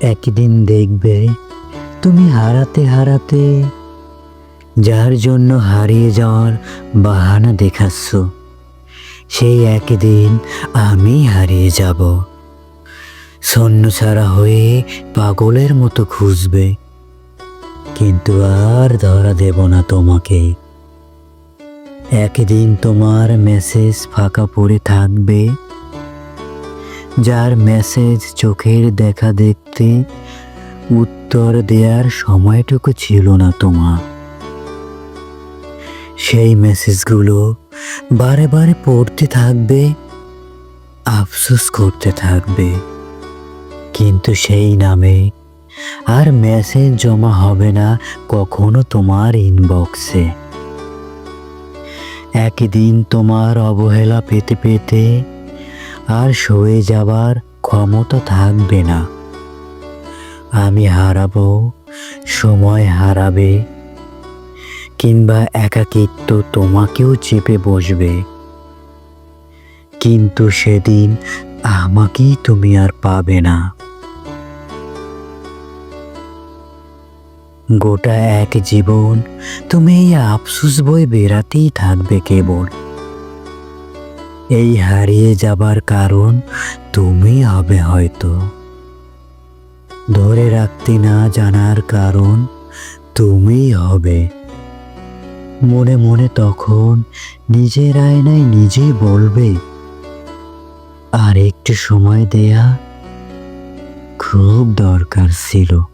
একদিন দেখবে তুমি হারাতে হারাতে যার জন্য হারিয়ে যাওয়ার বাহানা দেখাচ্ছ। সেই একদিন আমি হারিয়ে যাব। শূন্য ছাড়া হয়ে পাগলের মতো খুঁজবে। কিন্তু আর ধরা দেব না তোমাকে। একদিন তোমার মেসেজ ফাঁকা পড়ে থাকবে। যার মেসেজ চোখের দেখা দেখতে উত্তর দেওয়ার সময়টুকু ছিল না তোমার। সেই মেসেজগুলো বারে বারে পড়তে থাকবে, আফসোস করতে থাকবে। কিন্তু সেই নামে আর মেসেজ জমা হবে না কখনো তোমার ইনবক্সে একদিন তোমার অবহেলা পেতে পেতে আর সয়ে যাবার ক্ষমতা থাকবে না। আমি হারাবো, সময় হারাবে, কিংবা একাকিত্ব তোমাকেও চেপে বসবে। কিন্তু সেদিন আমাকেই তুমি আর পাবে না। গোটা এক জীবন তুমি এই আফসুস বই বেড়াতেই থাকবে কেবল। এই হারিয়ে যাবার কারণ তুমি হবে হয়তো। ধরে রাখতে না জানার কারণ তুমি হবে। মনে মনে তখন নিজের আয়নায় নিজেই বলবে, আর একটু সময় দেয়া খুব দরকার ছিল।